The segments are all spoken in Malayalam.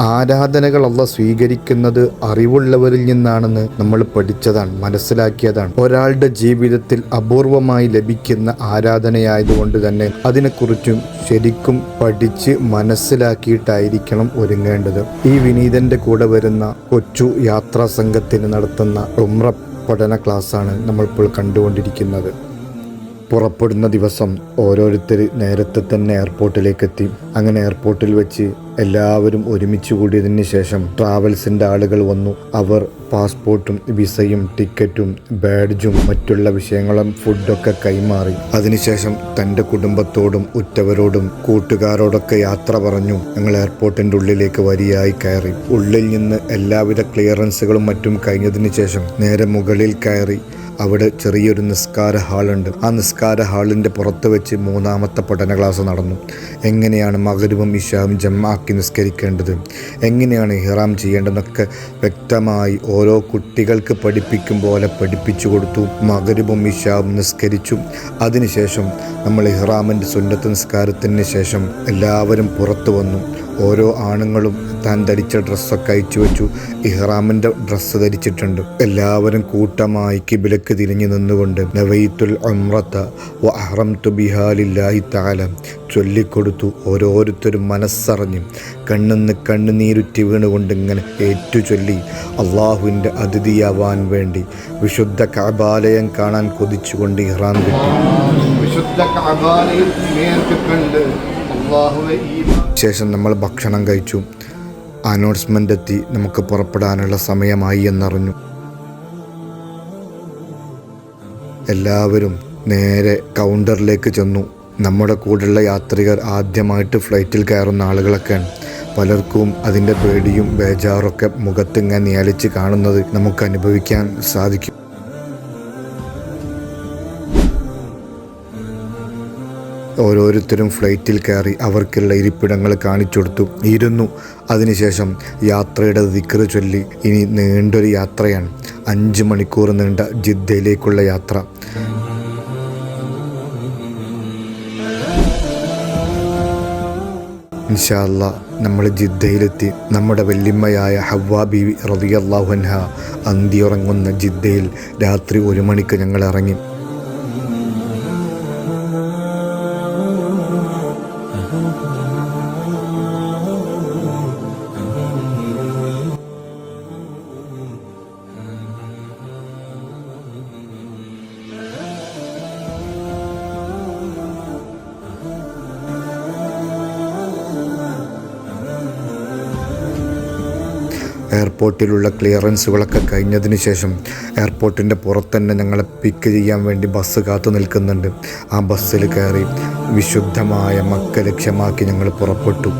ആരാധനകൾ അല്ല സ്വീകരിക്കുന്നത് അറിവുള്ളവരിൽ നിന്നാണെന്ന് നമ്മൾ പഠിച്ചതാണ് മനസ്സിലാക്കിയതാണ്. ഒരാളുടെ ജീവിതത്തിൽ അപൂർവമായി ലഭിക്കുന്ന ആരാധനയായതുകൊണ്ട് തന്നെ അതിനെക്കുറിച്ചും ശരിക്കും പഠിച്ച് മനസ്സിലാക്കിയിട്ടായിരിക്കണം ഒരുങ്ങേണ്ടത്. ഈ വിനീതന്റെ കൂടെ വരുന്ന കൊച്ചു യാത്രാ സംഘത്തിന് നടത്തുന്ന ഉമ്ര പഠന ക്ലാസ്സാണ് നമ്മളിപ്പോൾ കണ്ടുകൊണ്ടിരിക്കുന്നത്. പുറപ്പെടുന്ന ദിവസം ഓരോരുത്തർ നേരത്തെ തന്നെ എയർപോർട്ടിലേക്ക് എത്തി അങ്ങനെ എയർപോർട്ടിൽ വെച്ച് എല്ലാവരും ഒരുമിച്ച് കൂടിയതിന് ശേഷം ട്രാവൽസിന്റെ ആളുകൾ വന്നു. അവർ പാസ്പോർട്ടും വിസയും ടിക്കറ്റും ബാഡ്ജും മറ്റുള്ള വിഷയങ്ങളും ഫുഡൊക്കെ കൈമാറി. അതിനുശേഷം തന്റെ കുടുംബത്തോടും ഉറ്റവരോടും കൂട്ടുകാരോടൊക്കെ യാത്ര പറഞ്ഞു. ഞങ്ങൾ എയർപോർട്ടിന്റെ ഉള്ളിലേക്ക് വരിയായി കയറി. ഉള്ളിൽ നിന്ന് എല്ലാവിധ ക്ലിയറൻസുകളും മറ്റും കഴിഞ്ഞതിന് ശേഷം നേരെ മുകളിൽ കയറി. അവിടെ ചെറിയൊരു നിസ്കാര ഹാളുണ്ട്. ആ നിസ്കാര ഹാളിന്റെ പുറത്ത് വെച്ച് മൂന്നാമത്തെ പഠന ക്ലാസ് നടന്നു. എങ്ങനെയാണ് മകരുവും ഇഷാവും ജമ്മാക്കി നിസ്കരിക്കേണ്ടത്? എങ്ങനെയാണ് ഹിറാം ചെയ്യേണ്ടതെന്നൊക്കെ വ്യക്തമായി ഓരോ കുട്ടികൾക്ക് പഠിപ്പിക്കും പോലെ പഠിപ്പിച്ചു കൊടുത്തു. മകരുവും ഇഷാവും നിസ്കരിച്ചു. അതിനുശേഷം നമ്മൾ ഇഹ്റാമിന്റെ സുന്നത്ത് നിസ്കാരത്തിന് ശേഷം എല്ലാവരും പുറത്തു വന്നു. ഓരോ ആണുങ്ങളും താൻ ധരിച്ച ഡ്രസ്സൊക്കെ അയച്ചു വെച്ചു. ഇഹ്റാമിന്റെ ഡ്രസ്സ് ധരിച്ചിട്ടുണ്ട്. എല്ലാവരും കൂട്ടമായി കിബിലക്ക് തിരിഞ്ഞു നിന്നുകൊണ്ട് നവൈത്തുൽ അമ്രത്ത വ അഹ്റംതു ബിഹാലില്ലാഹി താല ചൊല്ലിക്കൊടുത്തു ഓരോരുത്തരും മനസ്സറിഞ്ഞ്. കണ്ണിന്ന് കണ്ണുനീരുറ്റി വീണുകൊണ്ട് ഇങ്ങനെ ഏറ്റു ചൊല്ലി അള്ളാഹുവിന്റെ അതിഥിയാവാൻ വേണ്ടി വിശുദ്ധ കബാലയം കാണാൻ കൊതിച്ചുകൊണ്ട് ഇഹ്റാം കിട്ടി വിശുദ്ധ കാബാലയം കണ്ട് അള്ളാഹുവെ ഈ ശേഷം നമ്മൾ ഭക്ഷണം കഴിച്ചു. അനൗൺസ്മെന്റ് എത്തി. നമുക്ക് പുറപ്പെടാനുള്ള സമയമായി എന്നറിഞ്ഞു. എല്ലാവരും നേരെ കൗണ്ടറിലേക്ക് ചെന്നു. നമ്മുടെ കൂടെയുള്ള യാത്രികർ ആദ്യമായിട്ട് ഫ്ലൈറ്റിൽ കയറുന്ന ആളുകളൊക്കെയാണ്. പലർക്കും അതിന്റെ പേടിയും ബേജാറൊക്കെ മുഖത്തിങ്ങനെ നിയലിച്ച് കാണുന്നത് നമുക്ക് അനുഭവിക്കാൻ സാധിക്കും. ഓരോരുത്തരും ഫ്ലൈറ്റിൽ കയറി അവർക്കുള്ള ഇരിപ്പിടങ്ങൾ കാണിച്ചു കൊടുത്തു. ഇരുന്നു. അതിനുശേഷം യാത്രയുടെ ദിക്കറ് ചൊല്ലി. ഇനി നീണ്ടൊരു യാത്രയാണ്. അഞ്ച് മണിക്കൂർ നീണ്ട ജിദ്ദയിലേക്കുള്ള യാത്ര. ഇൻഷാല്ല നമ്മൾ ജിദ്ദയിലെത്തി. നമ്മുടെ വല്യമ്മയായ ഹവ്വ ബീവി റതിയല്ലാഹുൻഹ അന്തിയുറങ്ങുന്ന ജിദ്ദയിൽ രാത്രി ഒരു മണിക്ക് ഞങ്ങൾ ഇറങ്ങി. എയർപോർട്ടിലുള്ള ക്ലിയറൻസുകളൊക്കെ കഴിഞ്ഞതിന് ശേഷം എയർപോർട്ടിൻ്റെ പുറത്ത് തന്നെ ഞങ്ങളെ പിക്ക് ചെയ്യാൻ വേണ്ടി ബസ് കാത്തു നിൽക്കുന്നുണ്ട് ആ ബസ്സിൽ കയറി വിശുദ്ധമായ മക്ക ലക്ഷ്യമാക്കി ഞങ്ങൾ പുറപ്പെട്ടു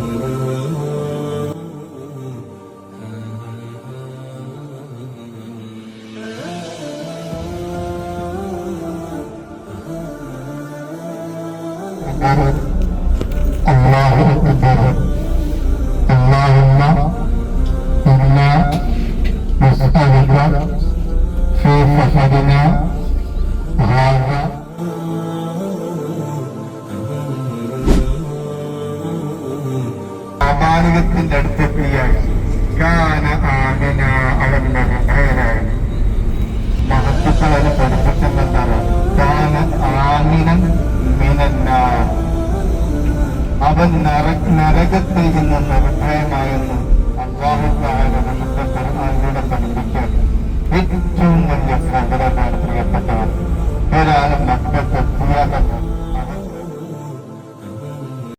الله أكبر اللهم في سفرنا هذا അമാനുകത്തിന്റെ അടുത്തെത്തിയാൽ കാന ആമിന അവന്റെ ഹൃദയനാണ് മഹത്വക്കളെ പഠിപ്പിക്കുന്നെന്താണ് കാന ആമിനൻ മിനന്നാർ അവൻ നര നരകത്തിൽ നിന്ന് നിർഭയമായെന്ന് അള്ളാഹു താല Mm-hmm.